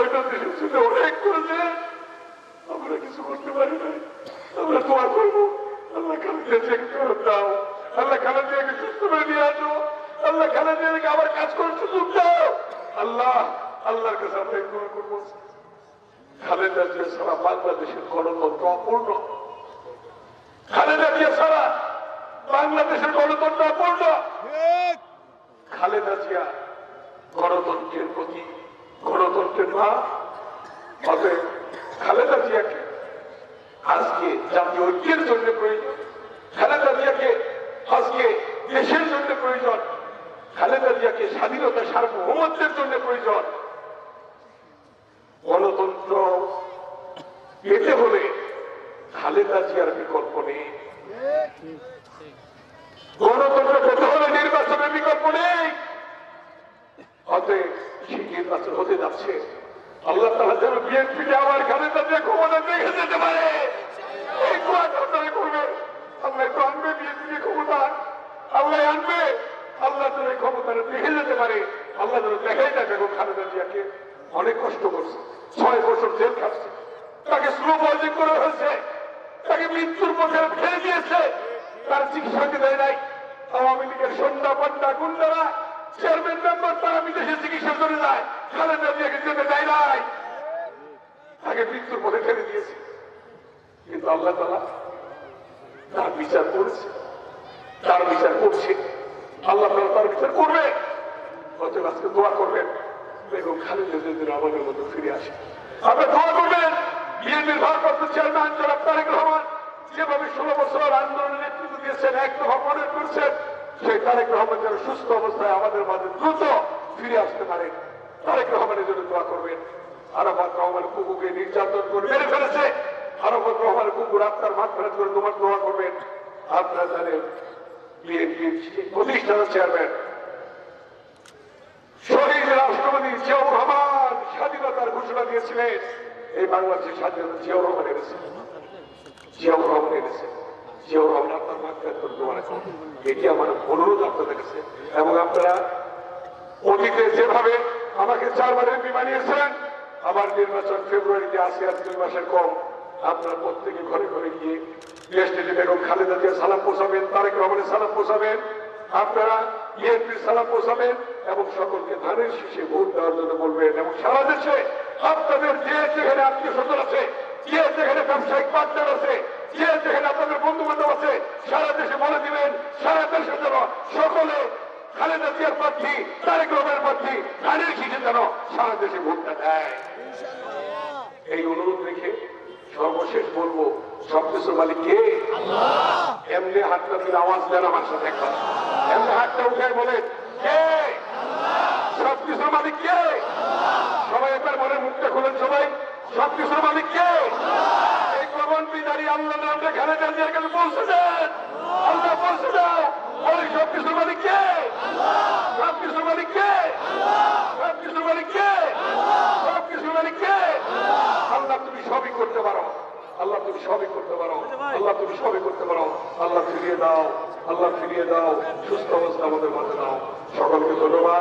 অনেক করেছে আমরা কিছু করতে পারি না আমরা দোয়া করব আল্লাহ খালেদা জিয়াকে ফেরত দাও আল্লাহ খালেদা জিয়াকে সুস্থ করে নিয়ে আসো আল্লাহ খালেদা জিয়াকে আবার কাজ করার সুযোগ দাও। আল্লাহ আল্লাহর কাছে আমরা দোয়া করব। খালেদা জিয়া সারা বাংলাদেশের গণতন্ত্র অপূর্ণ। খালেদা জিয়া সারা বাংলাদেশের গণতন্ত্র অপূর্ণ। খালেদা জিয়া গণতন্ত্রের প্রতি গণতন্ত্রের মা হবে খালেদা জিয়াকে আজকে জাতীয় ঐক্যের জন্য প্রয়োজন, খালেদা জিয়াকে আজকে দেশের জন্য প্রয়োজন, খালেদা জিয়াকে স্বাধীনতা সার্বভৌমত্বের জন্য প্রয়োজন। গণতন্ত্র পেতে হলে খালেদা জিয়ার বিকল্প নেই। গণতন্ত্র পেতে হলে নির্বাচনের বিকল্প নেই অতএব সেই নির্বাচন হতে যাচ্ছে আল্লাহ তালা যেন বিএনপিকে আবার খালেদা জিয়া ক্ষমতা দেখে যেতে পারে। অনেক কষ্ট করছে। তাকে তাকে মৃত্যুর পথে ফেলে দিয়েছে। তার চিকিৎসাকে দেয় নাই। আওয়ামী লীগের সন্ধ্যা পান্ডা গুন্ডারা চেয়ারম্যান মেম্বার তারা বিদেশে চিকিৎসা করে যায়, খালেদা জিয়াকে যেতে দেয় নাই। তাকে মৃত্যুর পথে ফেলে দিয়েছে। কিন্তু আল্লাহ তালা তার বিচার করেছে। তার বিচার করছে। আল্লাহ তালা তার বিচার করবে। অতএব আজকে দোয়া করবেন, বেগম খালেদা জিয়া আমাদের মতো ফিরে আসে। আপনি দোয়া করবেন, বিএনপির ভারপ্রাপ্ত চেয়ারম্যান জনাব তারেক রহমান যেভাবে ষোলো বছর আন্দোলনের নেতৃত্ব দিয়েছেন, এক দফা মনে করছেন তারেক রহমান যেন সুস্থ অবস্থায় আমাদের মাঝে দ্রুত ফিরে আসতে পারে। তারেক রহমানের জন্য দোয়া করবেন। রহমান কুকুকে নির্যাতন করে মেরে ফেলেছে। কুকুর আপনার করে তোমার দোয়া করবেন। চেয়ারম্যান, শহীদ রাষ্ট্রপতি জিয়াউর রহমান স্বাধীনতার ঘোষণা দিয়েছিলেন। এই বাংলাদেশের স্বাধীনতা জিয়াউর রহমান এনেছে জিয়াউর রহমান এনেছে এটি আমার আপনারা যেভাবে আমাকে চারবার এমপি বানিয়েছিলেন আমার নির্বাচন ফেব্রুয়ারিতে আসে আর দুই মাসের কম, আপনারা প্রত্যেকে ঘরে ঘরে গিয়ে খালেদা জিয়া সালাম পোষাবেন, তারেক রহমানের সালাম পোষাবেন, আপনারা বিএনপির সালাম পোষাবেন এবং সকলকে ধানের শীষে ভোট দেওয়ার জন্য বলবেন। এবং সারা দেশে আপনাদের যে যেখানে আত্মীয় স্বজন আছে, যে যেখানে ব্যবসায়িক পার্টনার আছে যে যেখানে আপনাদের বন্ধু বান্ধব আছে সারা দেশে বলে দিবেন সারা দেশের জন্য সকলে খালেদা জিয়ার প্রার্থী তারেক রহমানের প্রার্থী ধানের শীষে যেন সারা দেশে ভোটটা দেয়। এই অনুরোধ রেখে সর্বশেষ বলব সবকিছুর মালিক কে? এমনি হাতটা দিলে আওয়াজ দেন আমার সাথে একবার। এমনি হাতটা উঠে বলে কে? সবকিছুর মালিক কে? সবাই একবার মনে মুখটা খুলেন সবাই। সবকিছুর মালিক কে? এই কমন বিদারি আল্লাহ নামটা খালেদা জিয়ার কাছে পৌঁছে দেন। আল্লাহ পৌঁছে দাও বলে সবকিছুর মালিক কে? সবকিছুর মালিক কে? সবকিছুর মালিক কে? সবকিছুর মালিক কে? আল্লাহ তুমি সবই করতে পারো। আল্লাহ তুমি সবই করতে পারো। আল্লাহ তুমি সবই করতে পারো। আল্লাহ ফিরিয়ে দাও। আল্লাহ ফিরিয়ে দাও। সুস্থ অবস্থা আমাদের মাঝে দাও। সকলকে ধন্যবাদ।